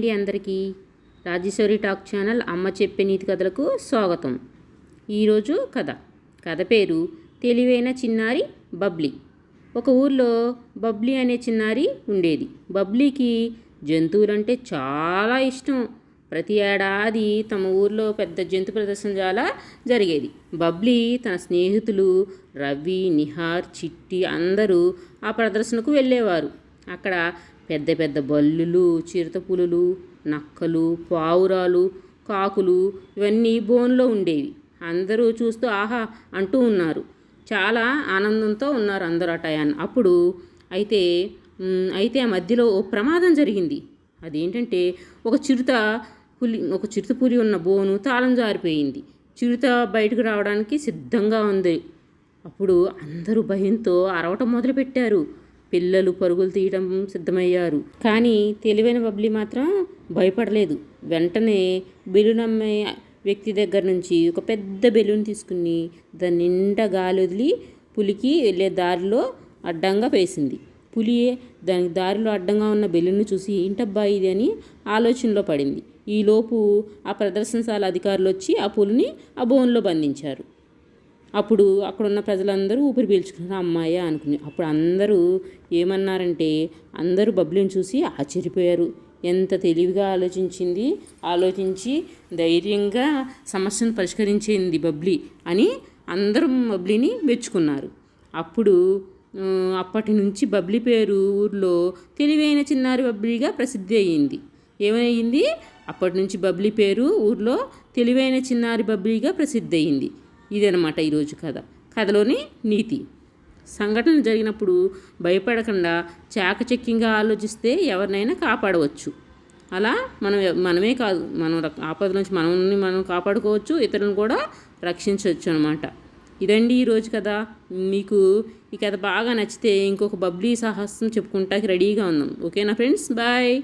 అండి అందరికీ. Rajeshwari talk channel అమ్మ చెప్పే నీతి కథలకు స్వాగతం. ఈరోజు కథ. కథ పేరు తెలివైన చిన్నారి బబ్లీ. ఒక ఊర్లో బబ్లీ అనే చిన్నారి ఉండేది. బబ్లీకి జంతువులంటే చాలా ఇష్టం. ప్రతి ఏడాది తమ ఊర్లో పెద్ద జంతు ప్రదర్శనశాల జరిగేది. బబ్లీ తన స్నేహితులు రవి నిహార్ చిట్టి అందరూ ఆ ప్రదర్శనకు వెళ్ళేవారు. అక్కడ పెద్ద పెద్ద బల్లులు చిరుతపులులు నక్కలు పావురాలు కాకులు ఇవన్నీ బోన్లో ఉండేవి. అందరూ చూస్తూ ఆహా అంటూ ఉన్నారు. చాలా ఆనందంతో ఉన్నారు అందరూ ఆ టయాన్ని. అప్పుడు అయితే అయితే ఆ మధ్యలో ఓ ప్రమాదం జరిగింది. అదేంటంటే ఒక చిరుత పులి ఒక చిరుత పులి ఉన్న బోను తాళం జారిపోయింది. చిరుత బయటకు రావడానికి సిద్ధంగా ఉంది. అప్పుడు అందరూ భయంతో అరవటం మొదలుపెట్టారు. పిల్లలు పరుగులు తీయడం సిద్ధమయ్యారు. కానీ తెలివైన బబ్లీ మాత్రం భయపడలేదు. వెంటనే బెలూన్ అమ్మే వ్యక్తి దగ్గర నుంచి ఒక పెద్ద బెలూన్ తీసుకుని దాని నిండా గాలి వదిలి పులికి వెళ్ళే దారిలో అడ్డంగా వేసింది పులి దానికి దారిలో అడ్డంగా ఉన్న బెలూన్ను చూసి ఏంటబ్బా ఇది అని ఆలోచనలో పడింది. ఈలోపు ఆ ప్రదర్శనశాల అధికారులు వచ్చి ఆ పులిని ఆ బోన్లో బంధించారు. అప్పుడు అక్కడున్న ప్రజలందరూ ఊపిరి పీల్చుకున్నారు. అమ్మాయి అనుకుని అప్పుడు అందరూ ఏమన్నారంటే అందరూ బబ్లీని చూసి ఆశ్చర్యపోయారు. ఎంత తెలివిగా ఆలోచించింది? ఆలోచించి ధైర్యంగా సమస్యను పరిష్కరించింది బబ్లీ అని అందరూ బబ్లీని మెచ్చుకున్నారు. అప్పుడు అప్పటి నుంచి బబ్లీ పేరు ఊర్లో తెలివైన చిన్నారి బబ్లీగా ప్రసిద్ధి అయ్యింది. ఏమైంది అప్పటి నుంచి బబ్లీ పేరు ఊర్లో తెలివైన చిన్నారి బబ్లీగా ప్రసిద్ధి అయ్యింది. ఇదనమాట ఈరోజు కథ. కథలోని నీతి. సంఘటన జరిగినప్పుడు భయపడకుండా చాకచక్యంగా ఆలోచిస్తే ఎవరినైనా కాపాడవచ్చు. అలా మనం మనమే కాదు మనం ఆపద నుంచి మనల్ని మనం కాపాడుకోవచ్చు ఇతరులను కూడా రక్షించవచ్చు అనమాట ఇదండి ఈరోజు కథ. మీకు ఈ కథ బాగా నచ్చితే ఇంకొక బబ్లీ సాహసం చెప్పుకుంటాకి రెడీగా ఉన్నాం. ఓకేనా ఫ్రెండ్స్? బాయ్!